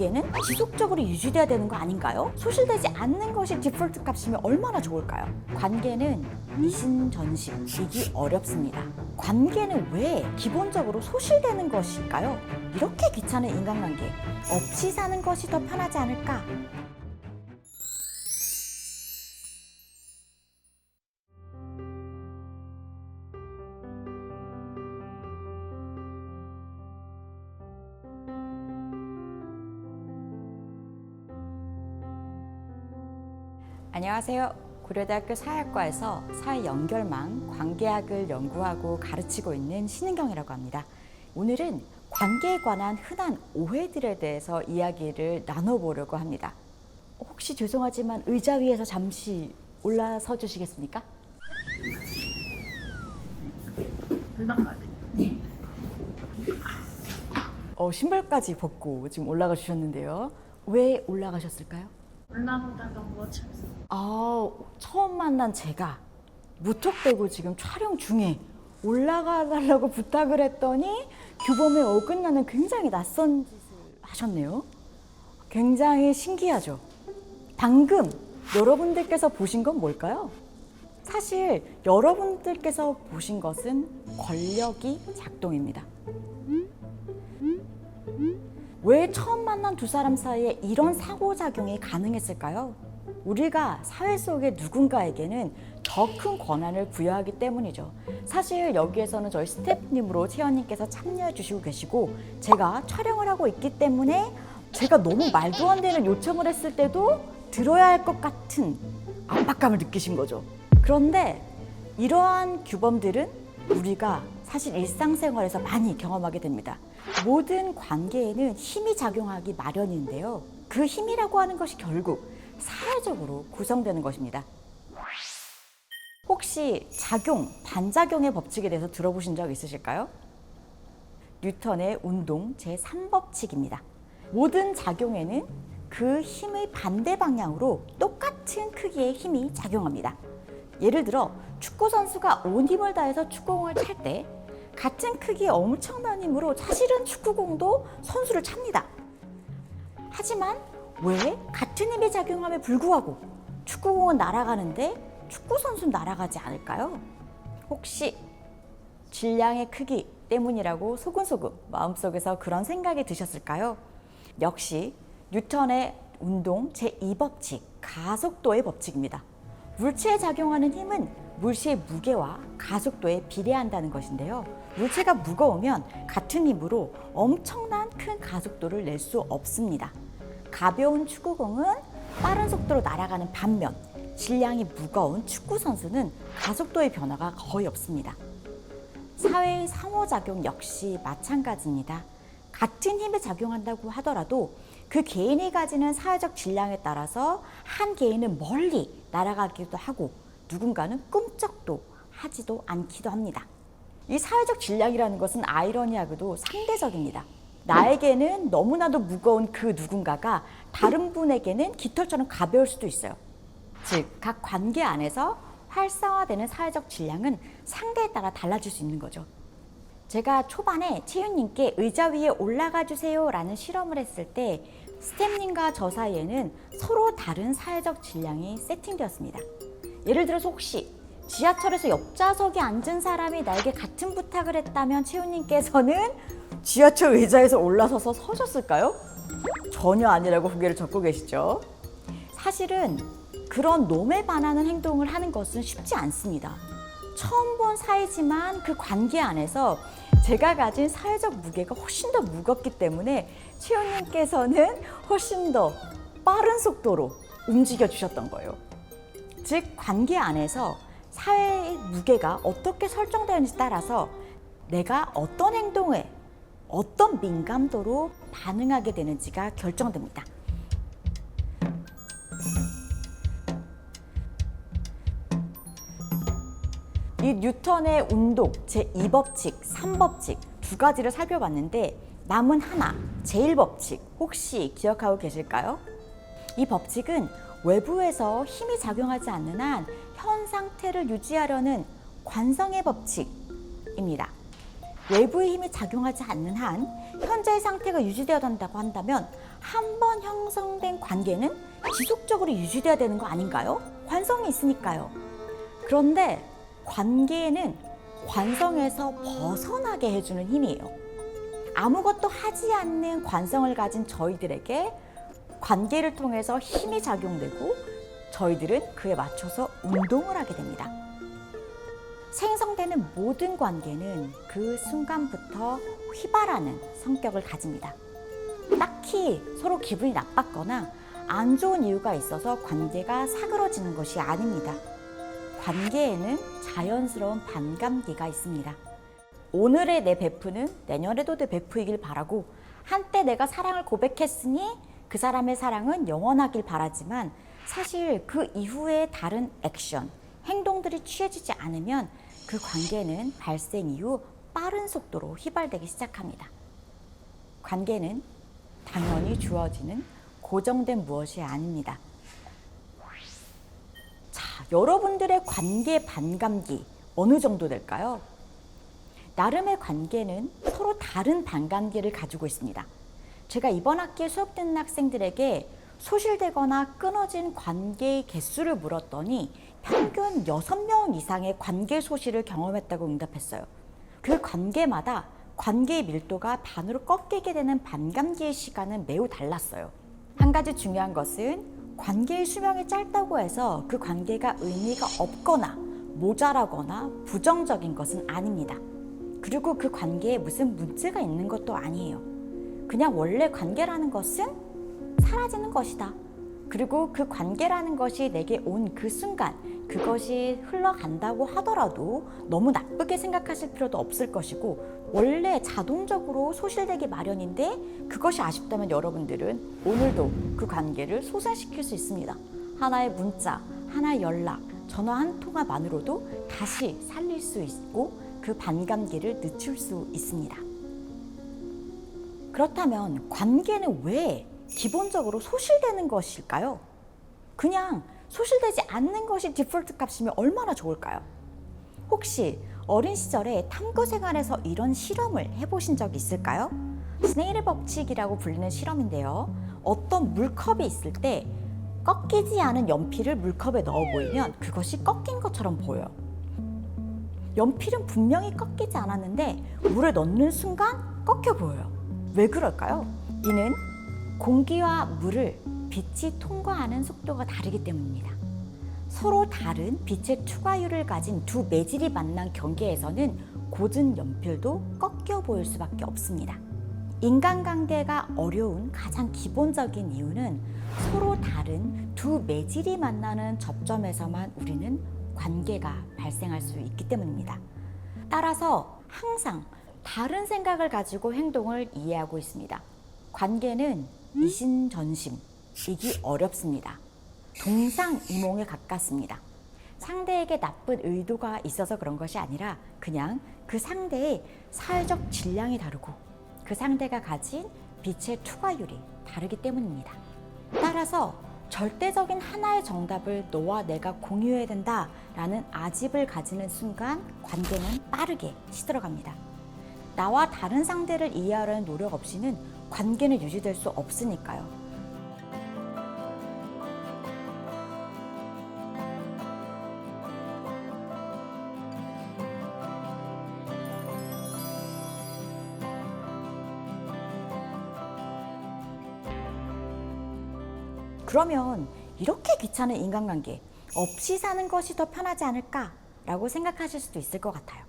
관계는 지속적으로 유지돼야 되는 거 아닌가요? 소실되지 않는 것이 디폴트 값이면 얼마나 좋을까요? 관계는 이신전식이기 어렵습니다. 관계는 왜 기본적으로 소실되는 것일까요? 이렇게 귀찮은 인간관계 없이 사는 것이 더 편하지 않을까? 안녕하세요. 고려대학교 사회학과에서 사회 연결망 관계학을 연구하고 가르치고 있는 신은경이라고 합니다. 오늘은 관계에 관한 흔한 오해들에 대해서 이야기를 나눠보려고 합니다. 혹시 죄송하지만 의자 위에서 잠시 올라서 주시겠습니까? 어, 신발까지 벗고 지금 올라가 주셨는데요. 왜 올라가셨을까요? 올라보다가 뭐 쳤어. 아, 처음 만난 제가 무턱대고 지금 촬영 중에 올라가 달라고 부탁을 했더니 규범에 어긋나는 굉장히 낯선 짓을 하셨네요. 굉장히 신기하죠. 방금 여러분들께서 보신 건 뭘까요? 사실 여러분들께서 보신 것은 권력이 작동입니다. 왜 처음 만난 두 사람 사이에 이런 상호작용이 가능했을까요? 우리가 사회 속의 누군가에게는 더 큰 권한을 부여하기 때문이죠. 사실 여기에서는 저희 스태프님으로 채연님께서 참여해 주시고 계시고 제가 촬영을 하고 있기 때문에 제가 너무 말도 안 되는 요청을 했을 때도 들어야 할 것 같은 압박감을 느끼신 거죠. 그런데 이러한 규범들은 우리가 사실 일상생활에서 많이 경험하게 됩니다. 모든 관계에는 힘이 작용하기 마련인데요. 그 힘이라고 하는 것이 결국 사회적으로 구성되는 것입니다. 혹시 작용, 반작용의 법칙에 대해서 들어보신 적 있으실까요? 뉴턴의 운동 제3법칙입니다. 모든 작용에는 그 힘의 반대 방향으로 똑같은 크기의 힘이 작용합니다. 예를 들어 축구 선수가 온 힘을 다해서 축구공을 찰 때 같은 크기의 엄청난 힘으로 사실은 축구공도 선수를 찹니다. 하지만 왜 같은 힘이 작용함에 불구하고 축구공은 날아가는데 축구 선수는 날아가지 않을까요? 혹시 질량의 크기 때문이라고 소근소근 마음속에서 그런 생각이 드셨을까요? 역시 뉴턴의 운동 제2법칙 가속도의 법칙입니다. 물체에 작용하는 힘은 물체의 무게와 가속도에 비례한다는 것인데요. 물체가 무거우면 같은 힘으로 엄청난 큰 가속도를 낼 수 없습니다. 가벼운 축구공은 빠른 속도로 날아가는 반면 질량이 무거운 축구 선수는 가속도의 변화가 거의 없습니다. 사회의 상호작용 역시 마찬가지입니다. 같은 힘에 작용한다고 하더라도 그 개인이 가지는 사회적 질량에 따라서 한 개인은 멀리 날아가기도 하고 누군가는 꿈쩍도 하지도 않기도 합니다. 이 사회적 질량이라는 것은 아이러니하게도 상대적입니다. 나에게는 너무나도 무거운 그 누군가가 다른 분에게는 깃털처럼 가벼울 수도 있어요. 즉, 각 관계 안에서 활성화되는 사회적 질량은 상대에 따라 달라질 수 있는 거죠. 제가 초반에 채윤님께 의자 위에 올라가 주세요 라는 실험을 했을 때 스태프님과 저 사이에는 서로 다른 사회적 질량이 세팅되었습니다. 예를 들어서 혹시 지하철에서 옆좌석에 앉은 사람이 나에게 같은 부탁을 했다면 채윤님께서는 지하철 의자에서 올라서서 서셨을까요? 전혀 아니라고 고개를 젓고 계시죠. 사실은 그런 놈에 반하는 행동을 하는 것은 쉽지 않습니다. 처음 본 사이지만 그 관계 안에서 제가 가진 사회적 무게가 훨씬 더 무겁기 때문에 최연님께서는 훨씬 더 빠른 속도로 움직여 주셨던 거예요. 즉 관계 안에서 사회의 무게가 어떻게 설정되는지 따라서 내가 어떤 행동에 어떤 민감도로 반응하게 되는지가 결정됩니다. 이 뉴턴의 운동 제2법칙, 3법칙 두 가지를 살펴봤는데 남은 하나, 제1법칙 혹시 기억하고 계실까요? 이 법칙은 외부에서 힘이 작용하지 않는 한 현 상태를 유지하려는 관성의 법칙입니다. 외부의 힘이 작용하지 않는 한 현재의 상태가 유지되어야 한다고 한다면 한 번 형성된 관계는 지속적으로 유지돼야 되는 거 아닌가요? 관성이 있으니까요. 그런데 관계에는 관성에서 벗어나게 해주는 힘이에요. 아무것도 하지 않는 관성을 가진 저희들에게 관계를 통해서 힘이 작용되고 저희들은 그에 맞춰서 운동을 하게 됩니다. 생성되는 모든 관계는 그 순간부터 휘발하는 성격을 가집니다. 딱히 서로 기분이 나빴거나 안 좋은 이유가 있어서 관계가 사그러지는 것이 아닙니다. 관계에는 자연스러운 반감기가 있습니다. 오늘의 내 베프는 내년에도 내 베프이길 바라고 한때 내가 사랑을 고백했으니 그 사람의 사랑은 영원하길 바라지만 사실 그 이후에 다른 액션, 행동들이 취해지지 않으면 그 관계는 발생 이후 빠른 속도로 휘발되기 시작합니다. 관계는 당연히 주어지는 고정된 무엇이 아닙니다. 자, 여러분들의 관계 반감기 어느 정도 될까요? 나름의 관계는 서로 다른 반감기를 가지고 있습니다. 제가 이번 학기에 수업 듣는 학생들에게 소실되거나 끊어진 관계의 개수를 물었더니 평균 6명 이상의 관계 소실을 경험했다고 응답했어요. 그 관계마다 관계의 밀도가 반으로 꺾이게 되는 반감기의 시간은 매우 달랐어요. 한 가지 중요한 것은 관계의 수명이 짧다고 해서 그 관계가 의미가 없거나 모자라거나 부정적인 것은 아닙니다. 그리고 그 관계에 무슨 문제가 있는 것도 아니에요. 그냥 원래 관계라는 것은 사라지는 것이다. 그리고 그 관계라는 것이 내게 온 그 순간 그것이 흘러간다고 하더라도 너무 나쁘게 생각하실 필요도 없을 것이고 원래 자동적으로 소실되기 마련인데 그것이 아쉽다면 여러분들은 오늘도 그 관계를 소생시킬 수 있습니다. 하나의 문자, 하나의 연락, 전화 한 통화만으로도 다시 살릴 수 있고 그 반감기를 늦출 수 있습니다. 그렇다면 관계는 왜 기본적으로 소실되는 것일까요? 그냥 소실되지 않는 것이 디폴트 값이면 얼마나 좋을까요? 혹시 어린 시절에 탐구 생활에서 이런 실험을 해보신 적 있을까요? 스네일의 법칙이라고 불리는 실험인데요. 어떤 물컵이 있을 때 꺾이지 않은 연필을 물컵에 넣어 보이면 그것이 꺾인 것처럼 보여요. 연필은 분명히 꺾이지 않았는데 물에 넣는 순간 꺾여 보여요. 왜 그럴까요? 이는 공기와 물을 빛이 통과하는 속도가 다르기 때문입니다. 서로 다른 빛의 투과율을 가진 두 매질이 만난 경계에서는 고든 연필도 꺾여 보일 수밖에 없습니다. 인간관계가 어려운 가장 기본적인 이유는 서로 다른 두 매질이 만나는 접점에서만 우리는 관계가 발생할 수 있기 때문입니다. 따라서 항상 다른 생각을 가지고 행동을 이해하고 있습니다. 관계는 이신전심이기 어렵습니다. 동상이몽에 가깝습니다. 상대에게 나쁜 의도가 있어서 그런 것이 아니라 그냥 그 상대의 사회적 질량이 다르고 그 상대가 가진 빛의 투과율이 다르기 때문입니다. 따라서 절대적인 하나의 정답을 너와 내가 공유해야 된다라는 아집을 가지는 순간 관계는 빠르게 시들어갑니다. 나와 다른 상대를 이해하려는 노력 없이는 관계는 유지될 수 없으니까요. 그러면 이렇게 귀찮은 인간관계 없이 사는 것이 더 편하지 않을까라고 생각하실 수도 있을 것 같아요.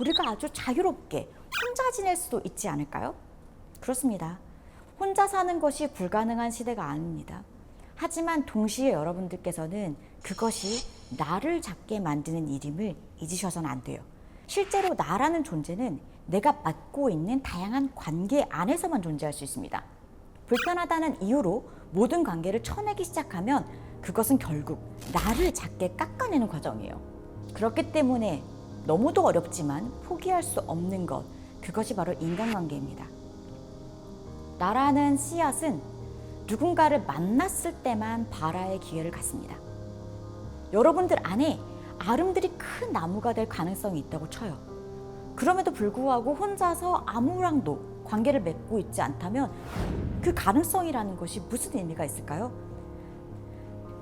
우리가 아주 자유롭게 혼자 지낼 수도 있지 않을까요? 그렇습니다. 혼자 사는 것이 불가능한 시대가 아닙니다. 하지만 동시에 여러분들께서는 그것이 나를 잡게 만드는 일임을 잊으셔서는 안 돼요. 실제로 나라는 존재는 내가 맡고 있는 다양한 관계 안에서만 존재할 수 있습니다. 불편하다는 이유로 모든 관계를 쳐내기 시작하면 그것은 결국 나를 작게 깎아내는 과정이에요. 그렇기 때문에 너무도 어렵지만 포기할 수 없는 것, 그것이 바로 인간관계입니다. 나라는 씨앗은 누군가를 만났을 때만 발화의 기회를 갖습니다. 여러분들 안에 아름드리 큰 나무가 될 가능성이 있다고 쳐요. 그럼에도 불구하고 혼자서 아무랑도 관계를 맺고 있지 않다면 그 가능성이라는 것이 무슨 의미가 있을까요?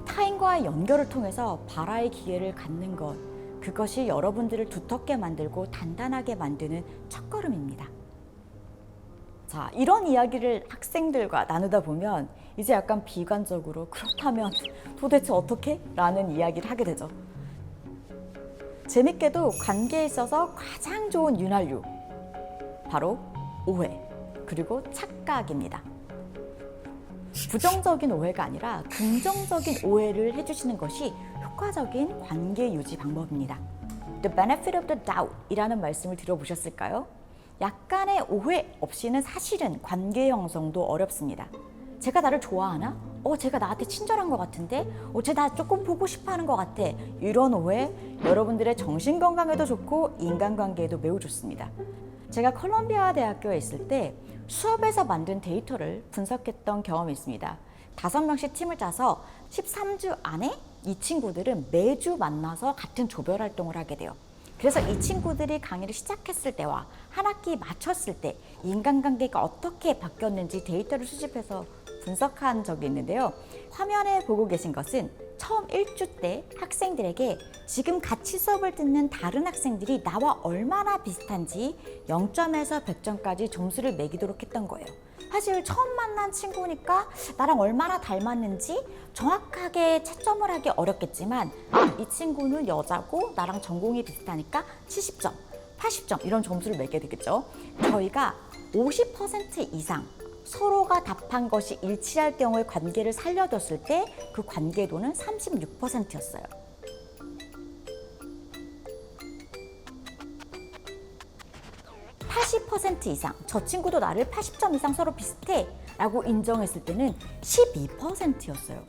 타인과의 연결을 통해서 발화의 기회를 갖는 것, 그것이 여러분들을 두텁게 만들고 단단하게 만드는 첫걸음입니다. 자, 이런 이야기를 학생들과 나누다 보면 이제 약간 비관적으로 그렇다면 도대체 어떻게? 라는 이야기를 하게 되죠. 재밌게도 관계에 있어서 가장 좋은 윤활유 바로 오해 그리고 착각입니다. 부정적인 오해가 아니라 긍정적인 오해를 해주시는 것이 효과적인 관계 유지 방법입니다. The benefit of the doubt 이라는 말씀을 들어보셨을까요? 약간의 오해 없이는 사실은 관계 형성도 어렵습니다. 제가 나를 좋아하나? 어, 제가 나한테 친절한 것 같은데? 어, 쟤 나 조금 보고 싶어 하는 것 같아. 이런 오해 여러분들의 정신 건강에도 좋고 인간관계에도 매우 좋습니다. 제가 컬럼비아 대학교에 있을 때 수업에서 만든 데이터를 분석했던 경험이 있습니다. 다섯 명씩 팀을 짜서 13주 안에 이 친구들은 매주 만나서 같은 조별 활동을 하게 돼요. 그래서 이 친구들이 강의를 시작했을 때와 한 학기 마쳤을 때 인간관계가 어떻게 바뀌었는지 데이터를 수집해서 분석한 적이 있는데요. 화면에 보고 계신 것은 처음 1주 때 학생들에게 지금 같이 수업을 듣는 다른 학생들이 나와 얼마나 비슷한지 0점에서 100점까지 점수를 매기도록 했던 거예요. 사실 처음 만난 친구니까 나랑 얼마나 닮았는지 정확하게 채점을 하기 어렵겠지만 아, 이 친구는 여자고 나랑 전공이 비슷하니까 70점, 80점 이런 점수를 매게 되겠죠. 저희가 50% 이상 서로가 답한 것이 일치할 경우에 관계를 살려뒀을 때 그 관계도는 36%였어요. (80% 이상) 저 친구도 나를 (80점) 이상 서로 비슷해 라고 인정했을 때는 (12%였어요)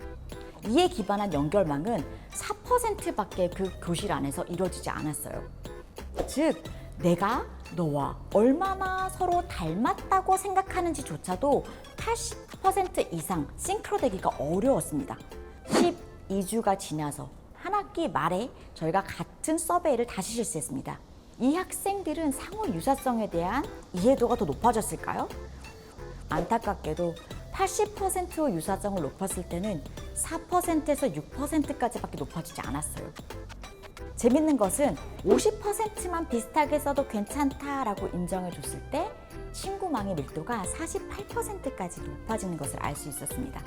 이에 기반한 연결망은 (4%밖에 그 교실 안에서 이루어지지 않았어요 즉 내가 너와 얼마나 서로 닮았다고 생각하는지조차도 80% 이상 싱크로되기가 어려웠습니다. 12주가 지나서 한 학기 말에 저희가 같은 서베이를 다시 실시했습니다. 이 학생들은 상호 유사성에 대한 이해도가 더 높아졌을까요? 안타깝게도 80% 유사성을 높였을 때는 4%에서 6%까지밖에 높아지지 않았어요. 재밌는 것은 50%만 비슷하게 써도 괜찮다라고 인정해 줬을 때 친구망의 밀도가 48%까지 높아지는 것을 알 수 있었습니다.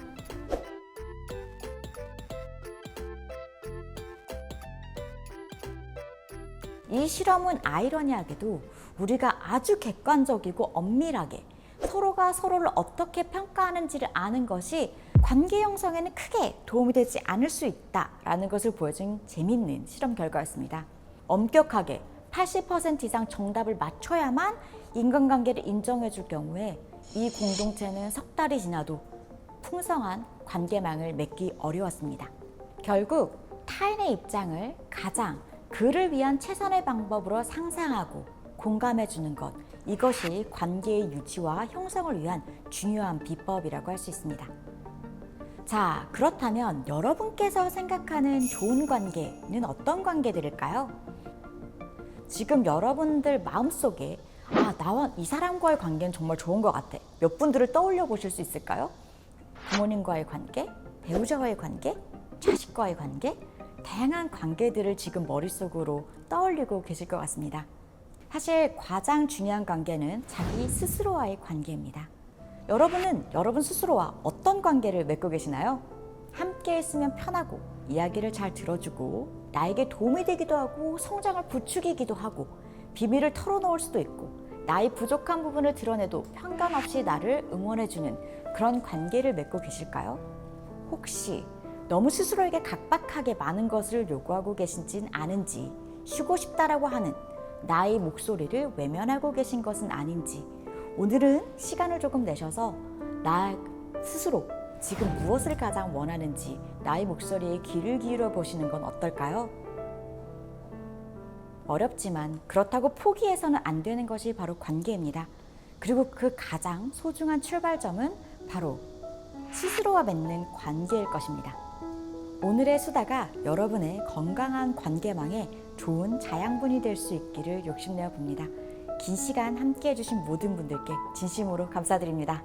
이 실험은 아이러니하게도 우리가 아주 객관적이고 엄밀하게 서로가 서로를 어떻게 평가하는지를 아는 것이 관계 형성에는 크게 도움이 되지 않을 수 있다라는 것을 보여준 재밌는 실험 결과였습니다. 엄격하게 80% 이상 정답을 맞춰야만 인간관계를 인정해 줄 경우에 이 공동체는 석 달이 지나도 풍성한 관계망을 맺기 어려웠습니다. 결국 타인의 입장을 가장 그를 위한 최선의 방법으로 상상하고 공감해 주는 것 이것이 관계의 유지와 형성을 위한 중요한 비법이라고 할 수 있습니다. 자, 그렇다면 여러분께서 생각하는 좋은 관계는 어떤 관계들일까요? 지금 여러분들 마음속에 아, 나와 이 사람과의 관계는 정말 좋은 것 같아. 몇 분들을 떠올려 보실 수 있을까요? 부모님과의 관계, 배우자와의 관계, 자식과의 관계, 다양한 관계들을 지금 머릿속으로 떠올리고 계실 것 같습니다. 사실 가장 중요한 관계는 자기 스스로와의 관계입니다. 여러분은 여러분 스스로와 어떤 관계를 맺고 계시나요? 함께 있으면 편하고 이야기를 잘 들어주고 나에게 도움이 되기도 하고 성장을 부추기기도 하고 비밀을 털어놓을 수도 있고 나의 부족한 부분을 드러내도 편견 없이 나를 응원해주는 그런 관계를 맺고 계실까요? 혹시 너무 스스로에게 각박하게 많은 것을 요구하고 계신진 않은지 쉬고 싶다라고 하는 나의 목소리를 외면하고 계신 것은 아닌지 오늘은 시간을 조금 내셔서 나 스스로 지금 무엇을 가장 원하는지 나의 목소리에 귀를 기울여 보시는 건 어떨까요? 어렵지만 그렇다고 포기해서는 안 되는 것이 바로 관계입니다. 그리고 그 가장 소중한 출발점은 바로 스스로와 맺는 관계일 것입니다. 오늘의 수다가 여러분의 건강한 관계망에 좋은 자양분이 될 수 있기를 욕심내어 봅니다. 긴 시간 함께 해주신 모든 분들께 진심으로 감사드립니다.